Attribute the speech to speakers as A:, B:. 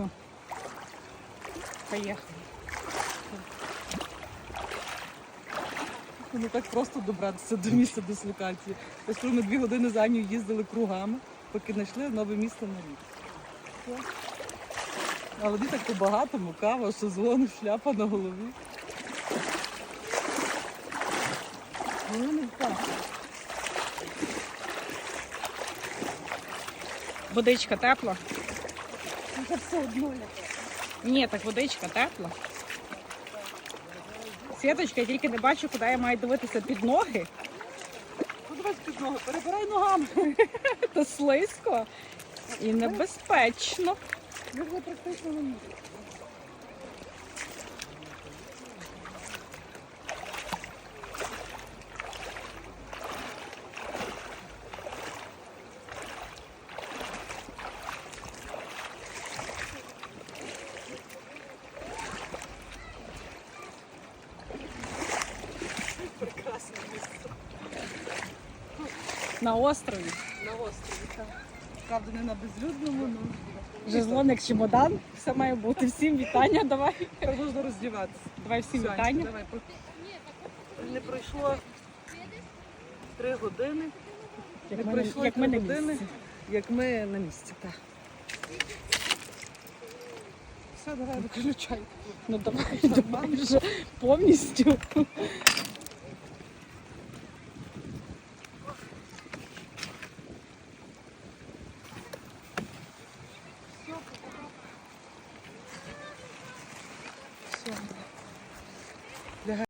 A: Все. Поїхали.
B: Ну так просто добратися до місця дислокації. Що ми дві години за нього їздили кругами, поки знайшли нове місце на рік. Все. А води так по-багатому, кава, шезлон, шляпа на голові. Ну.
A: Водичка тепла?
B: Це все одно.
A: Ні, так водичка тепла. Світочка, я тільки не бачу, куди я маю дивитися під ноги.
B: Подивись під ноги, перебирай ногами.
A: Це слизько і небезпечно.
B: Ми вже практично на місці.
A: На острові.
B: На острові, так. Правда, не на безлюдному, але
A: Жезлон як чемодан. Все має бути. Всім вітання. Давай.
B: тепер можна роздіватися.
A: Давай всім
B: Сонечко,
A: вітання.
B: Давай. Не пройшло три години,
A: Як
B: Не
A: ми,
B: пройшло
A: як ми на
B: години.
A: місці.
B: як ми на місці. Так. Все, давай виключай.
A: Ну давай, давай вже повністю. দেখা